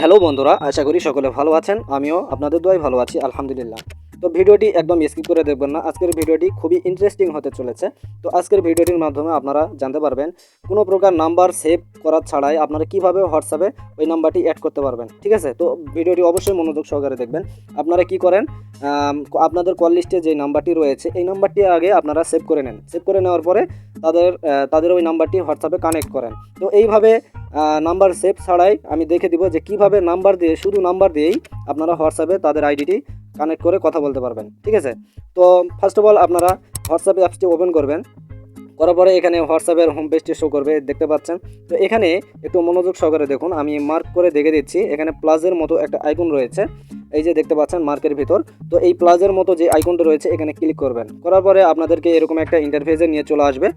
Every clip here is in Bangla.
হ্যালো বন্ধুরা, আশা করি সকলে ভালো আছেন, আমিও আপনাদের দোয়াই ভালো আছি, আলহামদুলিল্লাহ। তো ভিডিওটি একদম স্কিপ করে দেখবেন না, আজকের ভিডিওটি খুবই ইন্টারেস্টিং হতে চলেছে। তো আজকের ভিডিওটির মাধ্যমে আপনারা জানতে পারবেন, কোনো প্রকার নাম্বার সেভ করা ছাড়াই আপনারা কীভাবে হোয়াটসঅ্যাপে ওই নাম্বারটি অ্যাড করতে পারবেন, ঠিক আছে? তো ভিডিওটি অবশ্যই মনোযোগ সহকারে দেখবেন। আপনারা কি করেন আপনাদের কল লিস্টে যে নাম্বারটি রয়েছে, এই নাম্বারটি আগে আপনারা সেভ করে নেন। সেভ করে নেওয়ার পরে তাদের তাদের ওই নাম্বারটি হোয়াটসঅ্যাপে কানেক্ট করেন। তো এইভাবে নাম্বার সেভ ছাড়াই আমি দেখে দিব যে কীভাবে নাম্বার দিয়ে, শুধু নাম্বার দিয়েই আপনারা হোয়াটসঅ্যাপে তাদের আইডিটি কানেক্ট করে কথা বলতে পারবেন, ঠিক আছে? তো ফার্স্ট অফ অল আপনারা হোয়াটসঅ্যাপ অ্যাপসটি ওপেন করবেন, করার পরে এখানে হোয়াটসঅ্যাপের হোম পেজটি শো করবে, দেখতে পাচ্ছেন? তো এখানে একটু মনোযোগ সহকারে দেখুন, আমি মার্ক করে দেখে দিচ্ছি, এখানে প্লাজের মতো একটা আইকন রয়েছে, এই যে দেখতে পাচ্ছেন মার্কের ভিতর, তো এই প্লাজের মতো যে আইকনটা রয়েছে এখানে ক্লিক করবেন, করার পরে আপনাদেরকে এরকম একটা ইন্টারফেসে নিয়ে চলে আসবে,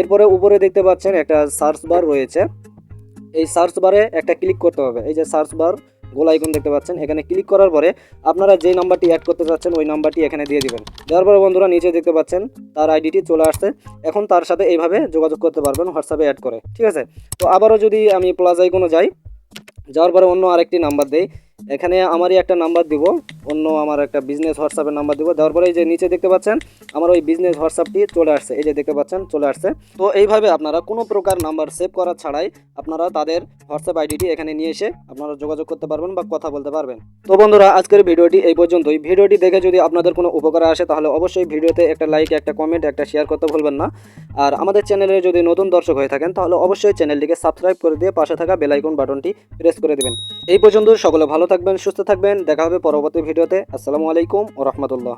এরপরে উপরে দেখতে পাচ্ছেন একটা সার্চ বার রয়েছে এই সার্চ বারে একটা ক্লিক করতে হবে। এই যে সার্চ বার গোল আইকন দেখতে পাচ্ছেন। এখানে ক্লিক করার পরে আপনারা যে নাম্বারটি অ্যাড করতে চাচ্ছেন ওই নাম্বারটি এখানে দিয়ে দিবেন। দেওয়ার পরে বন্ধুরা নিচে দেখতে পাচ্ছেন, তার আইডিটি চলে আসছে। এখন তার সাথে এইভাবে যোগাযোগ করতে পারবেন হোয়াটসঅ্যাপে অ্যাড করে। ঠিক আছে? তো আবারও যদি আমি প্লাস আইকনে যাই, যাওয়ার পরে অন্য আরেকটি নাম্বার দেই। এখানে আমারই একটা নাম্বার দিব, অন্য আমার একটা বিজনেস হোয়াটসঅ্যাপের নাম্বার দিব। দেওয়ার পরে এই যে নিচে দেখতে পাচ্ছেন, আমার ওই বিজনেস হোয়াটসঅ্যাপটি চলে আসছে, এই যে দেখতে পাচ্ছেন, চলে আসছে। তো এইভাবে আপনারা কোনো প্রকার নাম্বার সেভ করা ছাড়াই আপনারা তাদের হোয়াটসঅ্যাপ আইডিটি এখানে নিয়ে এসে আপনারা যোগাযোগ করতে পারবেন বা কথা বলতে পারবেন। তো বন্ধুরা, আজকের ভিডিওটি এই পর্যন্তই। ভিডিওটি দেখে যদি আপনাদের কোনো উপকার আসে, তাহলে অবশ্যই ভিডিওতে একটা লাইক একটা কমেন্ট একটা শেয়ার করতে ভুলবেন না। আর আমাদের চ্যানেলে যদি নতুন দর্শক হয়ে থাকেন, তাহলে অবশ্যই চ্যানেলটিকে সাবস্ক্রাইব করে দিয়ে পাশে থাকা বেল আইকন বাটনটি প্রেস করে দেবেন। এই পর্যন্ত সকলে ভালো থাকবেন সুস্থ থাকবেন। দেখা হবে পরবর্তী ভিডিওতে। আসসালামু আলাইকুম ও রহমতুল্লাহ।